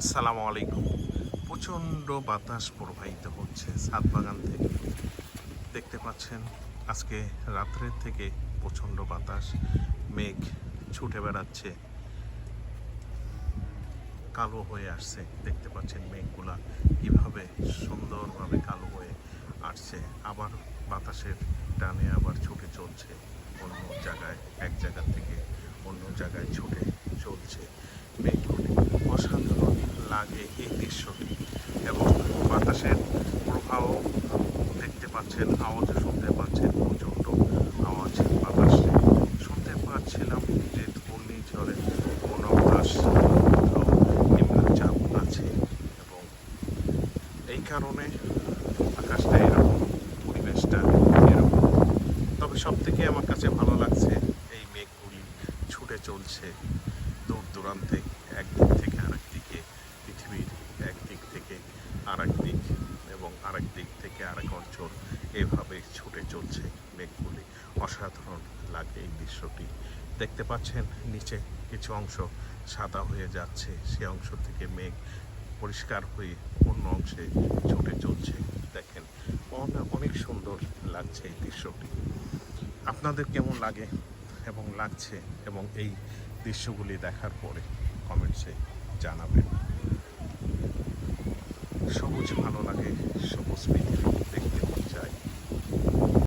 আসসালামু আলাইকুম। প্রচণ্ড বাতাস প্রবাহিত হচ্ছে ছাদ বাগান থেকে। দেখতে পাচ্ছেন, আজকে রাত্রের থেকে প্রচণ্ড বাতাস, মেঘ ছুটে বেড়াচ্ছে। কালো হয়ে আসছে, দেখতে পাচ্ছেন মেঘগুলা কীভাবে সুন্দরভাবে কালো হয়ে আসছে। আবার বাতাসের টানে আবার ছুটে চলছে, অন্য জায়গায়, এক জায়গা থেকে অন্য জায়গায় ছুটে চলছে মেঘগুলি অসাধারণ লাগে এই দৃশ্যটি এবং বাতাসের প্রভাব দেখতে পাচ্ছেন আওয়াজ শুনতে পাচ্ছেন, প্রচণ্ড আওয়াজ, বাতাস। শুনতে পাচ্ছিলাম যে ঘূর্ণিঝড়ে বনবাস নিম্নচাপ আছে এবং এই কারণে আকাশটা এরকম, পরিবেশটা এরকম। তবে সব থেকে আমার কাছে ভালো লাগছে এই মেঘগুলি ছুটে চলছে দূর দূরান্তে একদিক থেকে আরেক দিকে পৃথিবীর একদিক থেকে আরেক দিক এবং আরেক দিক থেকে আরেক অঞ্চল এভাবে ছুটে চলছে মেঘগুলি। অসাধারণ লাগে এই দৃশ্যটি। দেখতে পাচ্ছেন, নিচে কিছু অংশ সাদা হয়ে যাচ্ছে। সে অংশ থেকে মেঘ পরিষ্কার হয়ে অন্য অংশে ছুটে চলছে। দেখেন, অনেক সুন্দর লাগছে এই দৃশ্যটি। আপনাদের কেমন লাগে এবং লাগছে এবং এই দৃশ্যগুলি দেখার পরে কমেন্টসে জানাবেন। সবুজ ভালো লাগে সবুজ পৃথিবী।